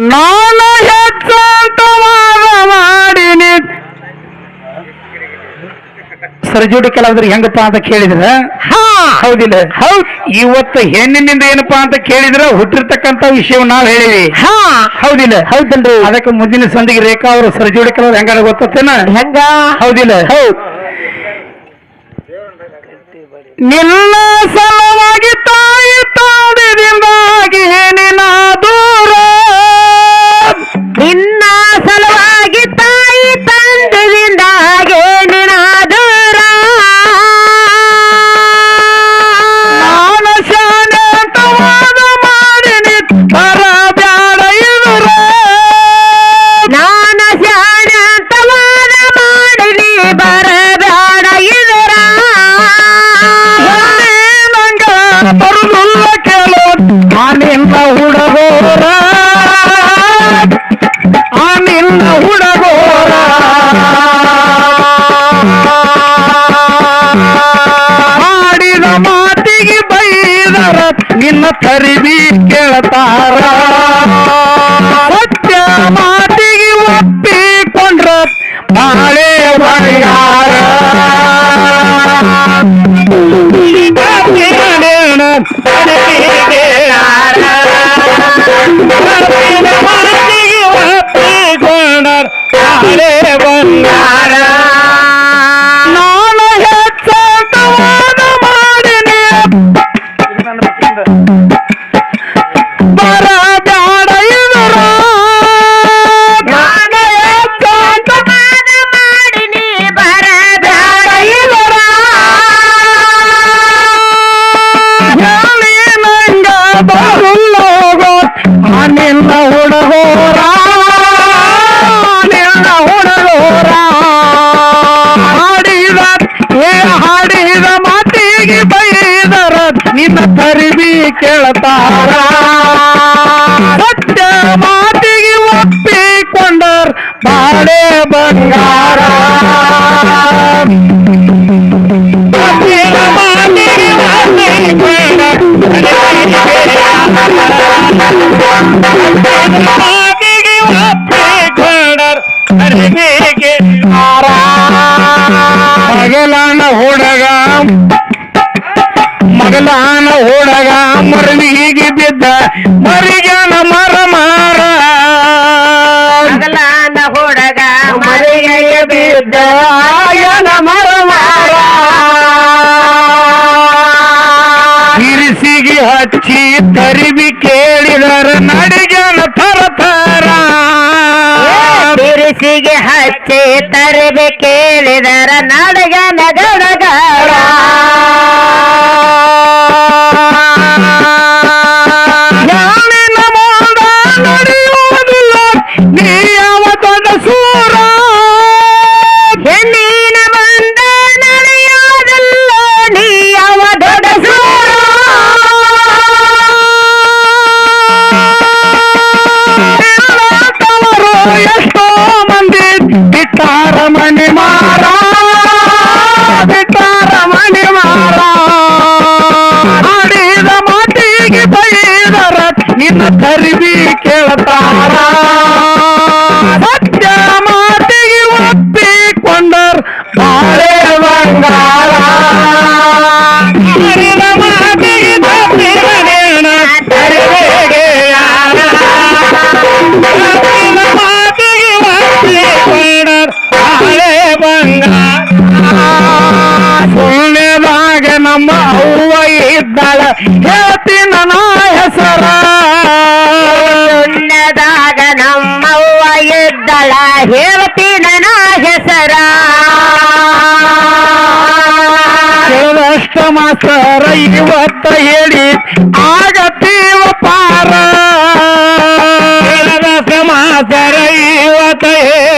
ನಾನು ಹೆಚ್ಚು ಮಾಡಿನಿ. ಸರ್ಜುಡಿ ಕೆಲವ್ರು ಹೆಂಗಪ್ಪ ಅಂತ ಕೇಳಿದ್ರ? ಹೌದಿಲ್ಲ. ಹೌದು. ಇವತ್ತು ಹೆಣ್ಣಿನಿಂದ ಏನಪ್ಪಾ ಅಂತ ಕೇಳಿದ್ರೆ ಹುಟ್ಟಿರ್ತಕ್ಕಂತ ವಿಷಯವ ನಾವು ಹೇಳಿವಿ. ಹೌದಿಲ್ಲ. ಹೌದಲ್ರಿ. ಅದಕ್ಕೆ ಮುಂದಿನ ಸಂದಿಗೆ ರೇಖಾ ಅವರು ಸರ್ಜುಡಿ ಕೆಲವ್ರು ಹೆಂಗಾರ ಗೊತ್ತೇನ ಹೆಂಗ? ಹೌದಿಲ್ಲ. ಹೌದು. ನಿಲ್ಲ ಸಲವಾಗಿ ತಾಯಿ ತಾಡಿದಿಂದಾಗಿ ಏನೇ पत्थर भी खेलता तारा ಹೊಡೆದರ ನಡಿಗೆನ ತರ ತರ ಬಿರುಸಿಗೆ ಹಚ್ಚಿ ತರಬೇಕೇಳಿದರ ನಡಗನಗ ಹೇಳ್ತೀನ ನಾ ಹೆಸರ ಪುಣ್ಯದಾಗ ನಮ್ಮವ್ವ ಎದ್ದಳ ಹೇಳ್ತೀನ ನಾ ಹೆಸರ ಕೇಳಷ್ಟಮ ಸರ ಇವತ್ತ ಹೇಳಿ ಆಗತೀವ ಪಾರ. ಕೇಳದ ಸಮಾಸರ ಇವತ್ತ ಹೇಳಿ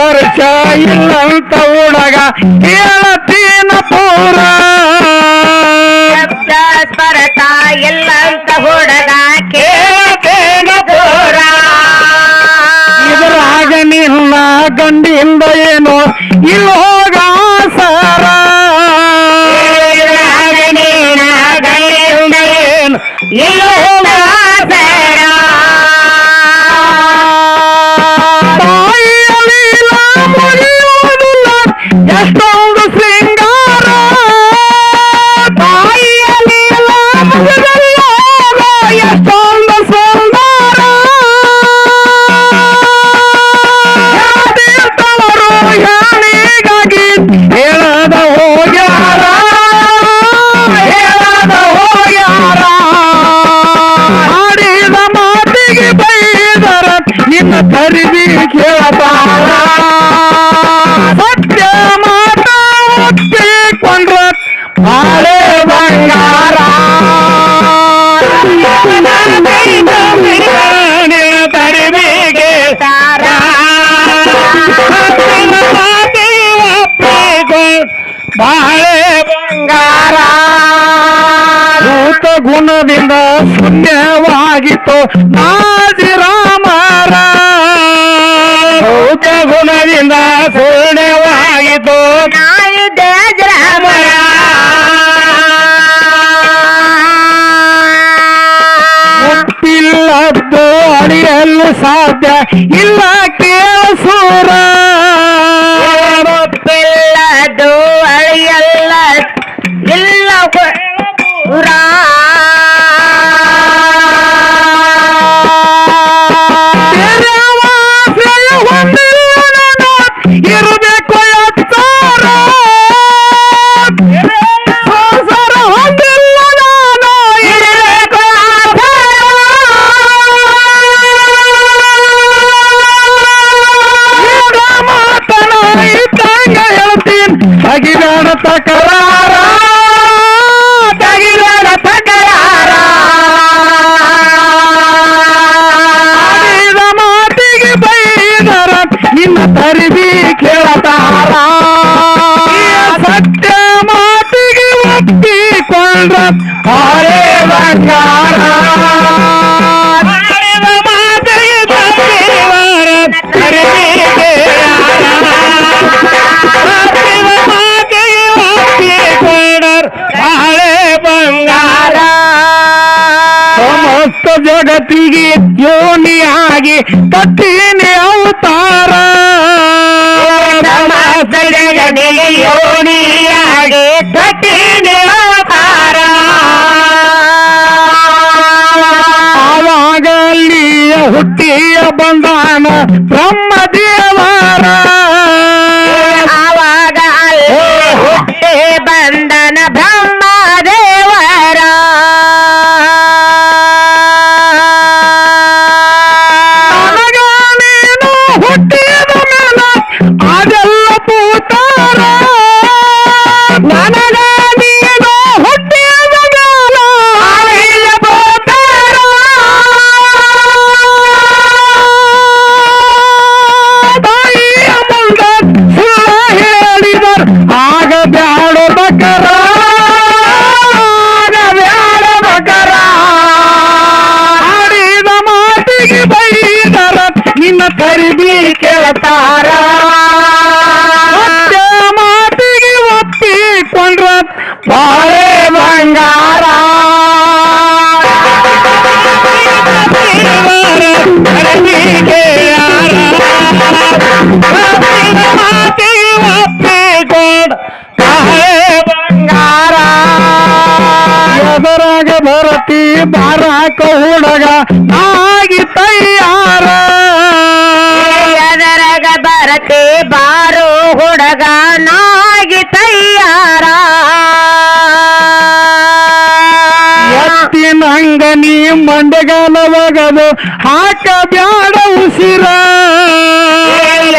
ಪರಿಚ ಇಲ್ಲಂತ ಊಡಗ ಕೇಳತೀನ ಪೂರ. ಪರಟ ಇಲ್ಲಂತ ಹುಡುಗ ಕೇಳತೀನ ಪೂರ. ಇದರಾಗ ನಿನ್ನ ಗಂಡಿಯಿಂದ ಏನೋ ಇಲ್ಲಿ ಹೋಗ ಬಾಳೆ ಬಂಗಾರ ಭೂತ ಗುಣದಿಂದ ಶೂನ್ಯವಾಗಿತ್ತು ನಾಜಿರಾಮರ ಭೂತ ಗುಣದಿಂದ ಶೂನ್ಯವಾಗಿತ್ತು ನಾಜಿರಾಮರ ಮುಟ್ಟಿಲ್ಲದ್ದು ಅಡಿಯಲು ಸಾಧ್ಯ ಇಲ್ಲ ಕೇಳ ಸೂರ ತಕರಾರ ತಗಿಲರ ತಕರಾರ ಮಾತಿಗೆ ಬೈದರ ನಿನ್ನ ತರಿ ಹೊತ್ತ ಜಗತ್ತಿಗೆ ಯೋನಿಯಾಗಿ ಕಟ್ಟಿನಿ ಅವತಾರ. ಜಗನಿಗೆ ಯೋನಿಯಾಗಿ ಕಟ್ಟಿನಿ ಅವತಾರ. ಆವಾಗಲ್ಲಿಯ ಹುಟ್ಟಿಯ ಬಂದಾನ ಬ್ರಹ್ಮ ಕಟ್ಟಿ ಬಾರ ಹುಡಗ ನಾಗಿ ತಯಾರ. ಎದರಗ ಬರತೆ ಬಾರೋ ಹುಡಗ ನಾಗಿ ತಯಾರ. ಎತ್ತಿನಂಗ ನೀ ಮಂಡಗಾಲವಾಗದು ಹಾಕ ಬ್ಯಾಡ ಉಸಿರ.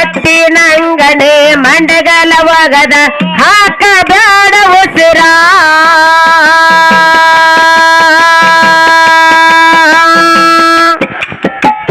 ಎತ್ತಿನಂಗನೆ ಮಂಡಗ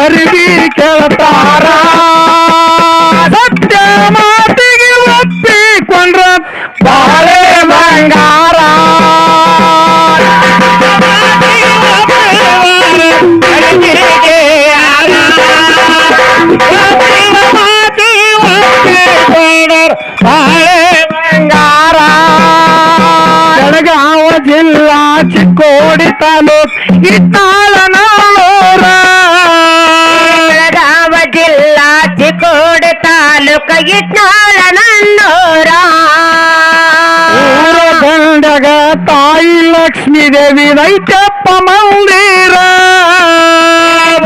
ನಿನ್ನ ತರಿವಿ ಕೇಳ್ತಾರ ಸತ್ಯ ಮಾತಿಗೆ ಒಪ್ಪಿಕೊಂಡ್ರ ಬಾಳೆ ಬಂಗಾರ ಬಾಳೆ ಬಂಗಾರ ಬೆಳಗಾವ ಜಿಲ್ಲಾ ಚಿಕ್ಕೋಡಿ ತಾಲೂಕ್ ಇಟ್ಟಾಳನೂರ ಇಟ್ನಾಳ ನನ್ನೂರ ಊರ ದಂಡಗ ತಾಯಿ ಲಕ್ಷ್ಮೀ ದೇವಿ ನೈತಪ್ಪ ಮಂದಿರ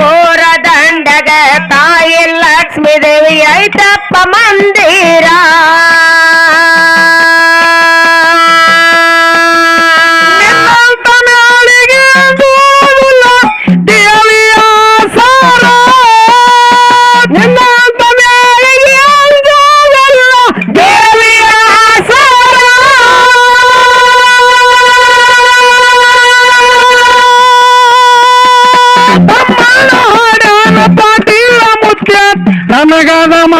ಊರ ದಂಡಗ ತಾಯಿ ಲಕ್ಷ್ಮೀ ದೇವಿ ಐತಪ್ಪ ಮಂದಿರ I'm